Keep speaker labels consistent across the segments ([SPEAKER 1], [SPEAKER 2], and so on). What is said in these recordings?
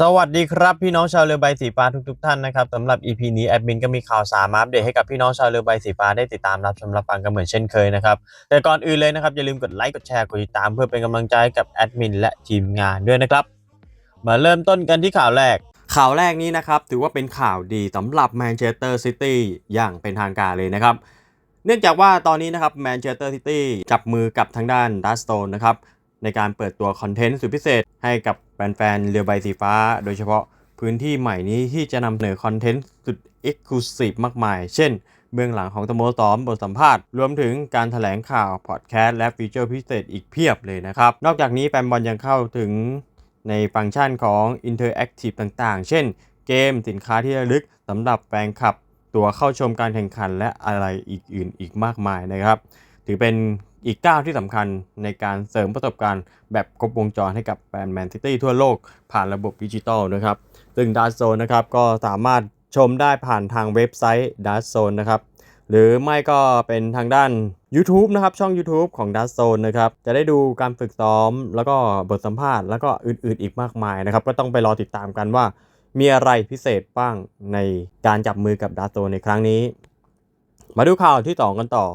[SPEAKER 1] สวัสดีครับพี่น้องชาวเรือใบสีฟ้าทุกๆท่านนะครับสำหรับ EP นี้แอดมินก็มีข่าวสารมาอัปเดตให้กับพี่น้องชาวเรือใบสีฟ้าได้ติดตามรับชมรับฟังกันเหมือนเช่นเคยนะครับแต่ก่อนอื่นเลยนะครับอย่าลืมกดไลค์กดแชร์กดติดตามเพื่อเป็นกำลังใจกับแอดมินและทีมงานด้วยนะครับมาเริ่มต้นกันที่ข่าวแรก ข่าวแรกนี้นะครับถือว่าเป็นข่าวดีสำหรับแมนเชสเตอร์ซิตี้อย่างเป็นทางการเลยนะครับเนื่องจากว่าตอนนี้นะครับแมนเชสเตอร์ซิตี้จับมือกับทางด้านดัสโตนนะครับ ในการเปิดตัวคอนเทนต์สุดพิเศษให้กับแฟนๆเรือใบสีฟ้า โดยเฉพาะพื้นที่ใหม่นี้ที่จะนำเสนอคอนเทนต์สุดเอ็กซ์คลูซีฟมากมาย เช่น เบื้องหลังของสโมสรบทสัมภาษณ์ รวมถึงการถแถลงข่าว พอดแคสต์และฟีเจอร์พิเศษอีกเพียบเลยนะครับ นอกจากนี้แฟนบอลยังเข้าถึงในฟังก์ชันของ Interactive ต่างๆ เช่น เกมสินค้าที่ระลึกสำหรับแฟนคลับ ตัวเข้าชมการแข่งขันและอะไรอีกอื่นอีกมากมายนะครับ ถือเป็น อีกก้าวที่สำคัญในการเสริมประสบการณ์แบบครบวงจรให้กับแฟนแมนซิตี้ทั่วโลกผ่านระบบดิจิตอลนะครับ ซึ่งด a ร์โซนนะครับก็สามารถชมได้ผ่านทางเว็บไซต์ด a ร์โซนนะครับ หรือไม่ก็เป็นทางด้าน YouTube นะครับ ช่อง YouTube ของ d a ร์ z โซนนะครับ จะได้ดูการฝึกซ้อม แล้วก็บทสัมภาษณ์ แล้วก็อื่นๆ อีกมากมายนะครับ ก็ต้องไปรอติดตามกันว่ามีอะไรพิเศษบ้างในการจับมือกับด a ร์ z โซนในครั้งนี้ มาดูข่าวที่ 2 กันต่อ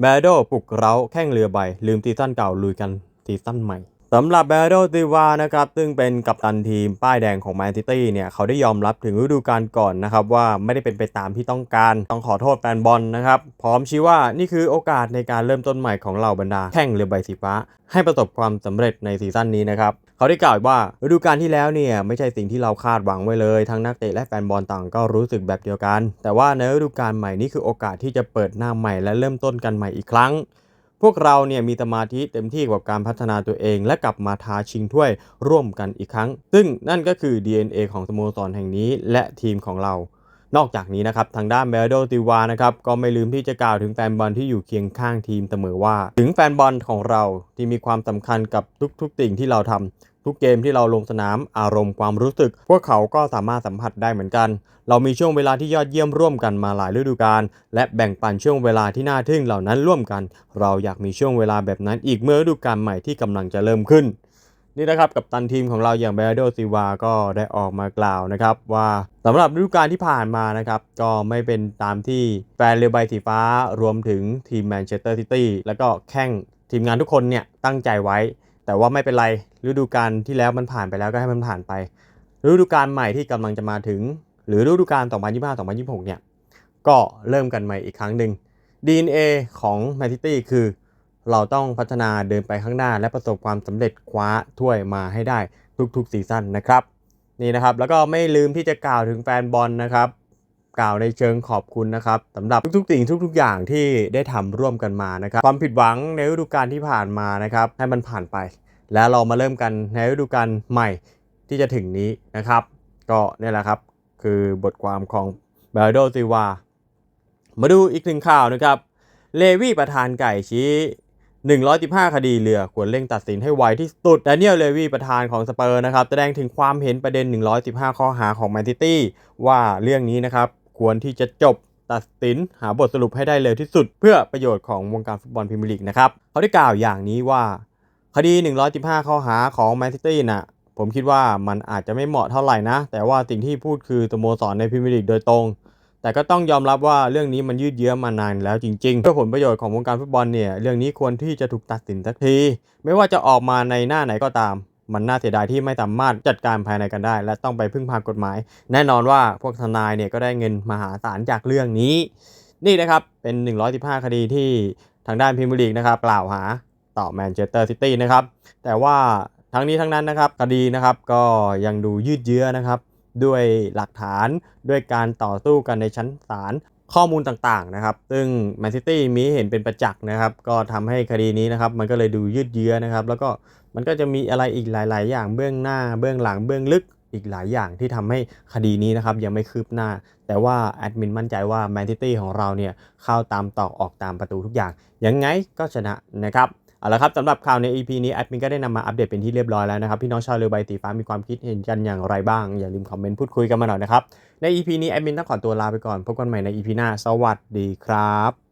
[SPEAKER 1] แบโดปลุกเร้าแข้งเรือใบ ลืมซีซั่นเก่าลุยกันซีซั่นใหม่ สำหรับแบโดติวานะครับซึ่งเป็นกัปตันทีมป้ายแดงของแมนซิตี้เนี่ยเขาได้ยอมรับถึงฤดูกาลก่อนนะครับว่าไม่ได้เป็นไปตามที่ต้องการ ต้องขอโทษแฟนบอลนะครับ พร้อมชี้ว่านี่คือโอกาสในการเริ่มต้นใหม่ของเหล่าบรรดาแข่งเรือใบสีฟ้า ให้ประสบความสำเร็จในซีซั่นนี้นะครับเขาได้กล่าวว่าฤดูกาลที่แล้วเนี่ยไม่ใช่สิ่งที่เราคาดหวังไว้เลย ทั้งนักเตะและแฟนบอลต่างก็รู้สึกแบบเดียวกัน แต่ว่าในฤดูกาลใหม่นี้คือโอกาสที่จะเปิดหน้าใหม่และเริ่มต้นกันใหม่อีกครั้ง พวกเราเนี่ยมีสมาธิเต็มที่กับการพัฒนาตัวเอง และกลับมาทาชิงถ้วยร่วมกันอีกครั้ง ซึ่งนั่นก็คือ DNA ของสโมสรแห่งนี้และทีมของเรา นอกจากนี้นะครับทางด้านเบลโดติวานะครับก็ไม่ลืมที่จะกล่าวถึงแฟนบอลที่อยู่เคียงข้างทีมเสมอว่า ถึงแฟนบอลของเราที่มีความสำคัญกับทุกๆสิ่งที่เราทำ ทุกเกมที่เราลงสนามอารมณ์ความรู้สึก พวกเขาก็สามารถสัมผัสได้เหมือนกัน เรามีช่วงเวลาที่ยอดเยี่ยมร่วมกันมาหลายฤดูกาลและแบ่งปันช่วงเวลาที่น่าทึ่งเหล่านั้นร่วมกัน เราอยากมีช่วงเวลาแบบนั้นอีกเมื่อฤดูกาลใหม่ที่กำลังจะเริ่มขึ้นนี่นะครับกับตันทีมของเราอย่างเบรโดซิวาก็ได้ออกมากล่าวนะครับว่าสำหรับฤดูกาลที่ผ่านมานะครับก็ไม่เป็นตามที่แฟนเรือใบสีฟ้ารวมถึงทีมแมนเชสเตอร์ซิตี้แล้วก็แข่งทีมงานทุกคนเนี่ยตั้งใจไว้ แต่ว่าไม่เป็นไรฤดูกาลที่แล้วมันผ่านไปแล้วก็ให้มันผ่านไป ฤดูกาลใหม่ที่กำลังจะมาถึง หรือฤดูกาล2025-2026 เนี่ย ก็เริ่มกันใหม่อีกครั้งหนึ่ง DNA ของแมนซิตี้คือ เราต้องพัฒนาเดินไปข้างหน้า และประสบความสำเร็จคว้าถ้วยมาให้ได้ทุกๆซีซั่นนะครับ นี่นะครับ แล้วก็ไม่ลืมที่จะกล่าวถึงแฟนบอลนะครับ กล่าวในเชิงขอบคุณนะครับสำหรับทุกๆสิ่งทุก ๆ อย่างที่ได้ทำร่วมกันมานะครับความผิดหวังในฤดูกาลที่ผ่านมานะครับให้มันผ่านไป แล้วเรามาเริ่มกันในฤดูกาลใหม่ที่จะถึงนี้นะครับ ก็นี่แหละครับคือบทความของเบลโดซิวามาดูอีกหนึ่งข่าวนะครับเลวีประธานไก่ชี้115 คดีเรือควรเร่งตัดสินให้ไวที่สุดแดเนียลเลวีประธานของสเปอร์นะครับแสดงถึงความเห็นประเด็น 115 ข้อหาของแมนซิตี้ว่าเรื่องนี้นะครับ ควรที่จะจบตัดสินหาบทสรุปให้ได้เร็วที่สุด เพื่อประโยชน์ของวงการฟุตบอลพรีเมียร์ลีกนะครับเขาได้กล่าวอย่างนี้ว่า คดี 115 ข้อหาของแมนซิตี้น่ะผมคิดว่ามันอาจจะไม่เหมาะเท่าไหร่นะ แต่ว่าสิ่งที่พูดคือสโมสรในพรีเมียร์ลีกโดยตรง แต่ก็ต้องยอมรับว่าเรื่องนี้มันยืดเยื้อมานานแล้วจริงๆ เพื่อผลประโยชน์ของวงการฟุตบอลเนี่ยเรื่องนี้ควรที่จะถูกตัดสินสักที ไม่ว่าจะออกมาในหน้าไหนก็ตาม มันน่าเสียดายที่ไม่สามารถจัดการภายในกันได้ และต้องไปพึ่งพากฎหมาย แน่นอนว่าพวกทนายเนี่ยก็ได้เงินมหาศาลจากเรื่องนี้ นี่นะครับเป็น 115 คดีที่ทางด้านพรีเมียร์ลีกนะครับกล่าวหาต่อแมนเชสเตอร์ซิตี้นะครับแต่ว่าทั้งนี้ทั้งนั้นนะครับคดีนะครับก็ยังดูยืดเยื้อนะครับ ด้วยหลักฐานด้วยการต่อสู้กันในชั้นศาล ข้อมูลต่างๆนะครับ ซึ่งแมนซิตี้มีเห็นเป็นประจักษ์นะครับ ก็ทำให้คดีนี้นะครับ มันก็เลยดูยืดเยื้อนะครับ แล้วก็มันก็จะมีอะไรอีกหลาย ๆ อย่างเบื้องหน้า เบื้องหลังเบื้องลึกอีกหลายอย่างที่ทำให้คดีนี้นะครับยังไม่คืบหน้า แต่ว่าแอดมินมั่นใจว่าแมนซิตี้ของเราเนี่ยเข้าตามตอกออกตามประตูทุกอย่างยังไงก็ชนะนะครับ เอาละครับสำหรับข่าวใน EP นี้แอดมินก็ได้นำมาอัปเดตเป็นที่เรียบร้อยแล้วนะครับพี่น้องชาวเรือใบตีฟ้ามีความคิดเห็นกันอย่างไรบ้าง อย่าลืมคอมเมนต์พูดคุยกันมาหน่อยนะครับใน EP นี้แอดมินต้องขอตัวลาไปก่อนพบกันใหม่ใน EP หน้าสวัสดีครับ